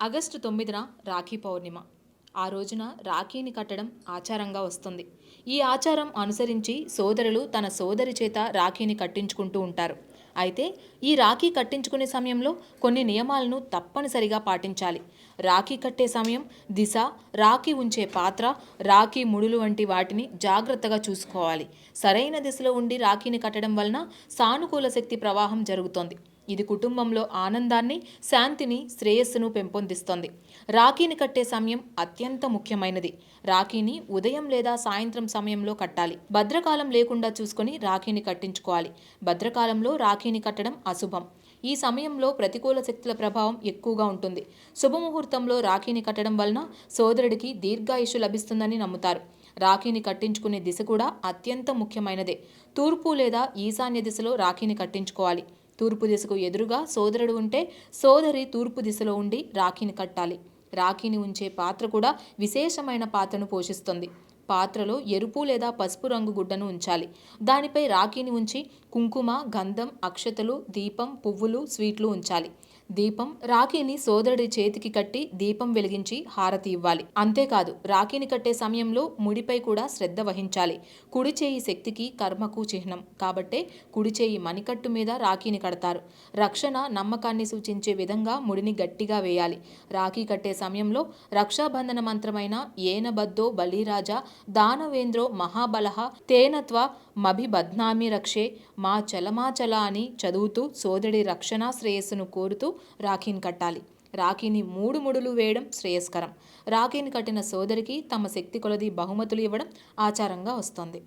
August తొమ్మిదిన రాఖీ పౌర్ణిమ. ఆ రోజున రాఖీని కట్టడం ఆచారంగా వస్తుంది. ఈ ఆచారం అనుసరించి సోదరులు తన సోదరి చేత రాఖీని కట్టించుకుంటూ ఉంటారు. అయితే ఈ రాఖీ కట్టించుకునే సమయంలో కొన్ని నియమాలను తప్పనిసరిగా పాటించాలి. రాఖీ కట్టే సమయం దిశ రాఖీ ఉంచే పాత్ర రాఖీ ముడులు వంటి వాటిని జాగ్రత్తగా చూసుకోవాలి. సరైన దిశలో ఉండి రాఖీని కట్టడం వలన సానుకూల శక్తి ప్రవాహం జరుగుతోంది. ఇది కుటుంబంలో ఆనందాన్ని శాంతిని శ్రేయస్సును పెంపొందిస్తుంది. రాఖీని కట్టే సమయం అత్యంత ముఖ్యమైనది. రాఖీని ఉదయం లేదా సాయంత్రం సమయంలో కట్టాలి. భద్రకాలం లేకుండా చూసుకొని రాఖీని కట్టించుకోవాలి. భద్రకాలంలో రాఖీని కట్టడం అశుభం. ఈ సమయంలో ప్రతికూల శక్తుల ప్రభావం ఎక్కువగా ఉంటుంది. శుభముహూర్తంలో రాఖీని కట్టడం వలన సోదరుడికి దీర్ఘాయుషు లభిస్తుందని నమ్ముతారు. రాఖీని కట్టించుకునే దిశ కూడా అత్యంత ముఖ్యమైనదే. తూర్పు లేదా ఈశాన్య దిశలో రాఖీని కట్టించుకోవాలి. తూర్పు దిశకు ఎదురుగా సోదరుడు ఉంటే సోదరి తూర్పు దిశలో ఉండి రాఖీని కట్టాలి. రాఖీని ఉంచే పాత్ర కూడా విశేషమైన పాత్రను పోషిస్తుంది. పాత్రలో ఎరుపు లేదా పసుపు రంగు గుడ్డను ఉంచాలి. దానిపై రాఖీని ఉంచి కుంకుమ గంధం అక్షతలు దీపం పువ్వులు స్వీట్లు ఉంచాలి. దీపం రాఖీని సోదరుడి చేతికి కట్టి దీపం వెలిగించి హారతి ఇవ్వాలి. అంతేకాదు రాఖీని కట్టే సమయంలో ముడిపై కూడా శ్రద్ధ వహించాలి. కుడి చేయి శక్తికి కర్మకు చిహ్నం. కాబట్టే కుడి చేయి మణికట్టు మీద రాఖీని కడతారు. రక్షణ నమ్మకాన్ని సూచించే విధంగా ముడిని గట్టిగా వేయాలి. రాఖీ కట్టే సమయంలో రక్షాబంధన మంత్రమైన ఏనబద్దో బలిరాజా దానవేంద్రో మహాబలహ తేనత్వ మభి బద్నామి రక్షే మా చలమాచల అని చదువుతూ సోదడి రక్షణ శ్రేయస్సును కోరుతూ రాఖీని కట్టాలి. రాఖీని మూడు ముడులు వేయడం శ్రేయస్కరం. రాఖీని కట్టిన సోదరికి తమ శక్తి కొలది బహుమతులు ఇవ్వడం ఆచారంగా వస్తోంది.